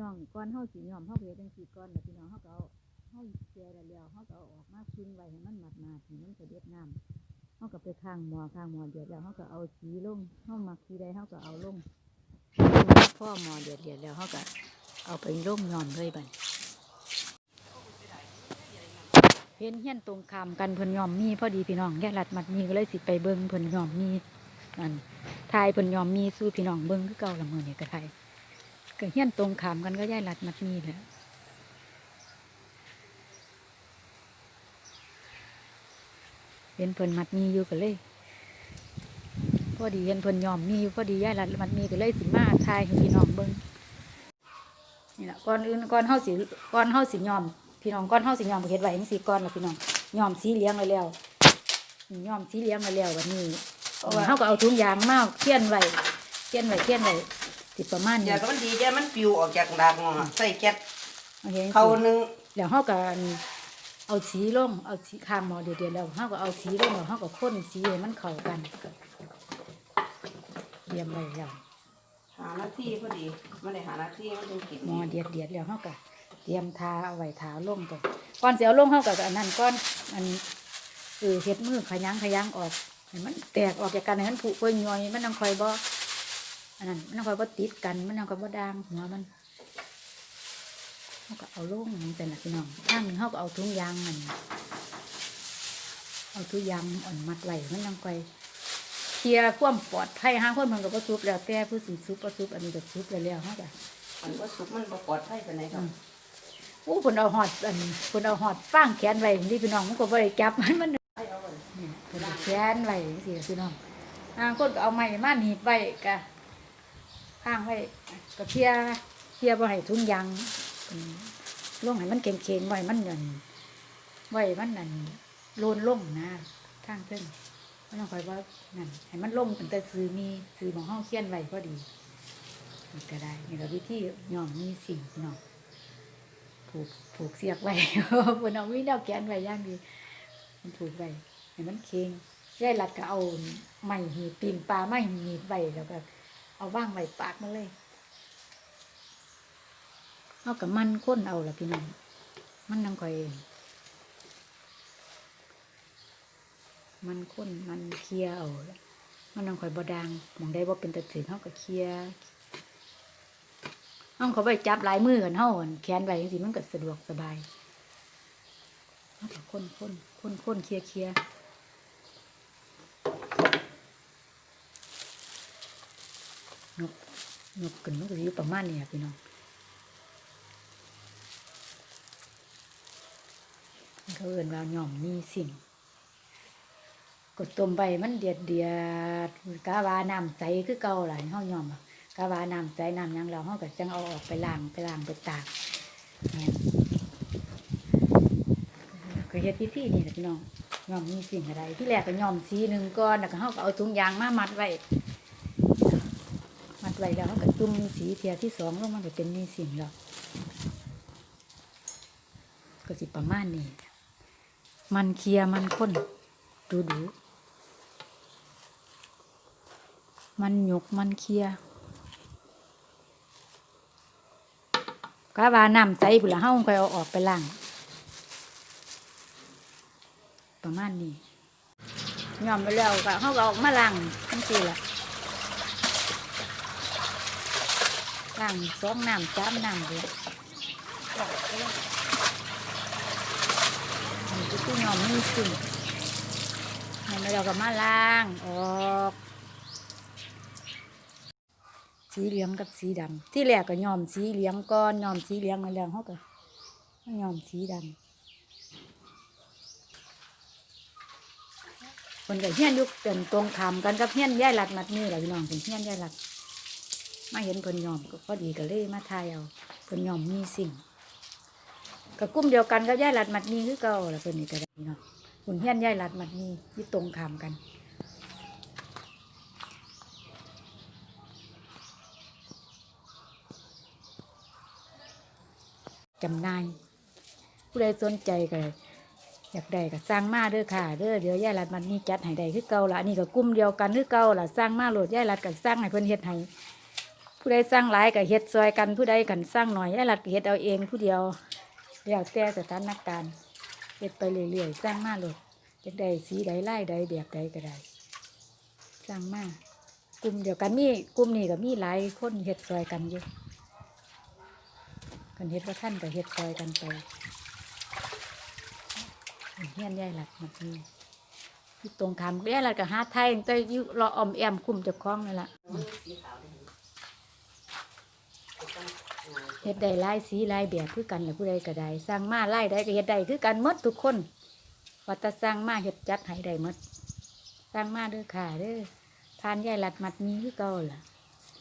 น้องก้อนเฮาสิยอมเฮาเฮ็ดจังซี่ก่อนแล้วพี่น้องเฮาก็เอาเฮาแก่แล้วแล้วเฮาก็เอาออกมาพึ่งไว้ให้มันหมาดๆให้มันกระเด็ดน้ำเฮาก็ไปข้างหมอข้างหมอเดือดแล้วเฮาก็เอาสีลงเฮามักสีใดเฮาก็เอาลงพ่อหมอเดือดเดือดแล้วเฮาก็เอาไปลงยอมเลยบัดเห็นเฮียนตรงคามกันเพิ่นยอมมีพอดีพี่น้องแย่รัดมัดมีก็เลยสิไปเบิ่งเพิ่นยอมมีนั่นทายเพิ่นยอมมีสู้พี่น้องเบิ่งคือเก่าละมื้อนี้ก็ไทย ก็เฮี้ยนตรงขามกันก็ย่ายรัดมัดมีแหละเห็นเพิ่นมัดมีอยู่ก็เลยพอดีเห็นเพิ่นยอมมีอยู่พอดีย่ายรัดมัดมีก็เลยสิมาทายให้พี่น้องเบิ่งนี่แหละก่อนอื่นก่อนเฮาสิก่อนเฮาสิยอม พี่น้องก่อนเฮาสิยอมเฮ็ดไว้จังซี่ก่อนล่ะพี่น้องยอมสีเหลี้ยงไว้แล้วยอมสีเหลี้ยงไว้แล้วบัดนี้เฮาก็เอาถุงยางมาเคี่ยนไว้เคี่ยนไว้เคี่ยนไว้ สิประมาณอนี้ยากให้มันดีจ้ะมันปิวออกจากดังอะใส่แก๊สเอาเห็นเขาหนึงแล้วเฮาก็เอาสีลงเอาสีข้างหม้อเดือดๆแล้วเฮาก็เอาสีลงแล้วเฮาก็ข้นสีให้มันเข้ากันเตรียมไว้แล้ว หาหน้าที่พอดีไม่ได้หาหน้าที่มันต้องกินหม้อเดือดเดือดๆแล้วเฮาก็เตรียมทาเอาไว้ทาลงก่อนก่อนสิเอาลงเฮาก็อันนั้นก่อนอันเออเฮ็ดมือขยั้งขยั้งออกให้มันแตกออกจากกันให้มันผุเปื่อยย่อยมันต้องคอยบ่ อันนั้นมันต้องคอยบ่ติดกัน มันต้องคอยบ่ด่างหัวมันเฮาก็เอาลงนี่เป็นล่ะพี่น้องข้างหนึงเฮาก็เอาถุงยางมันเอาทุกอยางอ่อนมัดไว้มันยังไกเคลียร์ความปลอดภัยห้างคนมันก็บ่ซุบแล้วแต่ผู้สิซุบบ่ซุบอันนี้ก็ซุบแล้วแล้วเฮาก็มันก็สุกมันบ่ปลอดภัยปานใดครับอู้เพิ่นเอาหอดอันเพิ่นเอาหอดฟางแขนไว้นี่พี่น้องมันก็บ่ได้จับมันมันเนี่ยเพิ่นเอาแขนไว้จังซี่ล่ะพี่น้องห้างคนก็เอาไม้มาหนีบไว้ก็ ข้างไว้ก็เคลียร์เคลียบ่ให้ทุงยางอืมลงให้มันเข็งๆไว้มันหนั่นไว้มันหนั่นโลนล่งนะทางเส้นไม่ต้องคอยว่านั่นให้มันลงตั้งแต่ซื้อมีซื้อของห้องเขียนไว้พอดีก็ได้นี่ก็วิธีย่อมมีสิ่งเนาะผูกผูกเสียกไว้บนเอาวิแนวแกนไว้ย่างดีมันผูกไว้ให้มันเค็งย่ายหลัดก็เอาไม้หีบปีนปลาไม้หีบไว้แล้วก็ เอาว่างไว้ปากมันเลยเอากับมันค้นเอาละพี่น้อง มันนังคอย มันข้นมันเคลียเอา มันต้องคอยบดางมองได้ว่าเป็นตะถือเขาก็เคลียร์ห้องเขาไปจับลายมือกันเฮาอั่นแขนไว้จังซี่มันก็สะดวกสบายเขาก็ข้นข้นข้นข้นเคลียเคลีย ร์นกนกกันนก็อยู่ประมาณนี้อะพี่น้องเขาเอื่นว่าหย่อมมีสิ่ง กดต้มไปมันเดือดเดือดกะว่าน้ำใสคือเก่าหลายห้องย่อมกะว่าน้ำใสน้ำยังเราห้องก็จังเอาออกไปล้างไปล้างไปตากแม่นก็เฮ็ดพิธีนี่แหละพี่น้องยอมมีสิ่งอะไรที่แรกก็ยอมสีหนึ่งก้อนแล้วก็เฮาก็เอาถุงยางมามัดไว้ ไว้แล้วเฮาก็จุ่มสีเทียที่สองลงมันก็เป็นมีสิ่งแล้วก็สิประมาณนี้ มันเคลียมันข้นดูดู มันหยกมันเคลียร์กะว่าน้ำใจผุละเฮาคอยเอาออกไปล้าง ประมาณนี้ยอมไปแล้วก็เฮาก็เอาออกมาล้างทั้งสี่ละ ล้างสองน้ำสามน้ำเลยนี่คือที่ยอมมีสิ่งให้มาเราก็มาล้างออกสีเหลืองกับสีดำที่แรกก็ยอมสีเหลืองก่อนยอมสีเหลืองมาแล้วเขาก็ยอมสีดำคนกับเฮี้ยนยุคเป็นตรงคำกันกับเฮี้ยนย่ายหลัดมัดนี่แหละพี่น้องเป็นเฮี้ยนย่ายหลัด มาเห็นเพิ่นยอมก็พอดีก็เลยมาทายเอาเพิ่นยอมมีสิ่งกับกลุ่มเดียวกันกับย่ายหลัดมัดนี่คือเก่าแหละเพิ่นนี่ก็ได้พี่น้องหุ่นเฮียนยายรัดมันมีที่ตรงขามกันจำนายผู้ใดสนใจก็อยากได้ก็สร้างมาเด้อค่ะเด้อเดี๋ยวยายรัดมันมีจัดให้ได้คือเก่าละอันนี่ก็กลุ่มเดียวกันคือเก่าละสร้างมาโหลดยายรัดก็สร้างให้เพิ่นเฮ็ดให้ ผู้ใดสร้างหลายก็เฮ็ดซอยกันผู้ใดกันสร้างหน่อยยายรัดก็เฮ็ดเอาเองผู้เดียวแล้วแต่สถานการณ์เฮ็ดไปเรื่อยๆสร้างมาโลดจักใดสีใดไลายใดแบบใดก็ได้สร้างมากลุ่มเดียวกันมีกลุ่มนี้ก็มีหลายคนเฮ็ดซอยกันอยู่กันเฮ็ดว่าท่านก็เฮ็ดซอยกันไปเฮียนยายรัดมันนี่ตรงคำยายรัดก็หาไทยแต่อยู่รออมแอมคุมเจ้าของนั่นล่ะ สีขาว เฮ็ดได้ลายสีลายแบบคือกันแหละผู้ใดก็ได้สร้างมาไล่ได้ก็เฮ็ดได้คือกันหมดทุกคนวัตสร้างมาเฮ็ดจัดให้ได้หมดสร้างมาเด้อค่ะเด้อทานยายหลัดมัดมีคือเก่าล่ะ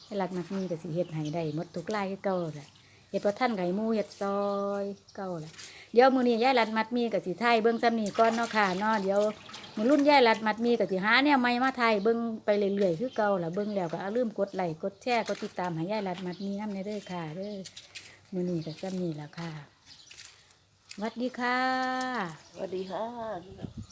ยายหลัดมัดมีก็สิเฮ็ดให้ได้หมดทุกลายคือเก่าล่ะ เฮ็ดบ่ทันไก่มูเฮ็ดซอยเก่าละเดี๋ยวมือนี้ยายหลัดมัดมีก็สิไทยเบิ่งซ้ำนี้ก่อนเนาะค่ะเนาะเดี๋ยวมือรุ่นยายหลัดมัดมีก็สิหาแนวใหม่มาไทยเบิ่งไปเรื่อยๆคือเก่าล่ะเบิ่งแล้วก็อย่าลืมกดไลค์กดแชร์กดติดตามให้ยายหลัดมัดมีนำในเด้อค่ะเด้อมือนี้ก็จะมีแล้วค่ะสวัสดีค่ะสวัสดีค่ะ